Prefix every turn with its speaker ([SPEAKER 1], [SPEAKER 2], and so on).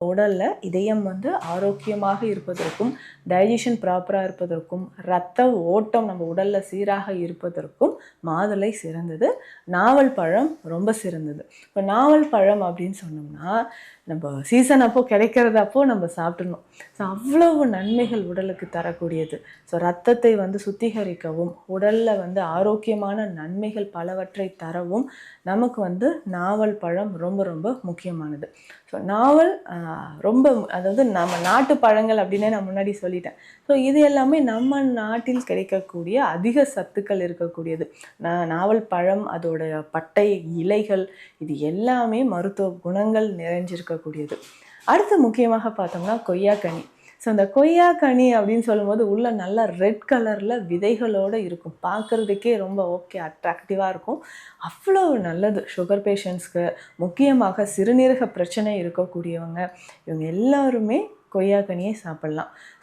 [SPEAKER 1] உடலில் இதயம் வந்து ஆரோக்கியமாக இருப்பதற்கும் டைஜஷன் ப்ராப்பராக இருப்பதற்கும் ரத்த ஓட்டம் நம்ம உடலில் சீராக இருப்பதற்கும் மாதுளை சிறந்தது. நாவல் பழம் ரொம்ப சிறந்தது. இப்போ நாவல் பழம் அப்படின்னு சொன்னோம்னா நம்ம சீசன் அப்போ கிடைக்கிறதப்போ நம்ம சாப்பிடணும். ஸோ அவ்வளவு நன்மைகள் உடலுக்கு தரக்கூடியது. ஸோ ரத்தத்தை வந்து சுத்திகரிக்கவும் உடலில் வந்து ஆரோக்கியமான நன்மைகள் பலவற்றை தரவும் நமக்கு வந்து நாவல் பழம் ரொம்ப ரொம்ப முக்கியமானது. ஸோ நாவல் ரொம்ப அதாவது நம்ம நாட்டு பழங்கள் அப்படின்னே நான் முன்னாடி சொல்லிட்டேன். ஸோ இது எல்லாமே நம்ம நாட்டில் கிடைக்கக்கூடிய அதிக சத்துக்கள் இருக்கக்கூடியது. நாவல் பழம் அதோட பட்டை இலைகள் இது எல்லாமே மருத்துவ குணங்கள் நிறைஞ்சிருக்கக்கூடியது. அடுத்து முக்கியமாக பார்த்தோம்னா கொய்யாக்கனி. ஸோ அந்த கொய்யா கனி அப்படின்னு சொல்லும்போது உள்ள நல்லா ரெட் கலரில் விதைகளோடு இருக்கும். பார்க்குறதுக்கே ரொம்ப ஓகே அட்ராக்டிவாக இருக்கும். அவ்வளோ நல்லது. சுகர் பேஷண்ட்ஸ்க்கு முக்கியமாக சிறுநீரக பிரச்சனை இருக்கக்கூடியவங்க இவங்க எல்லாருமே கொய்யா கனியை சாப்பிட்லாம்.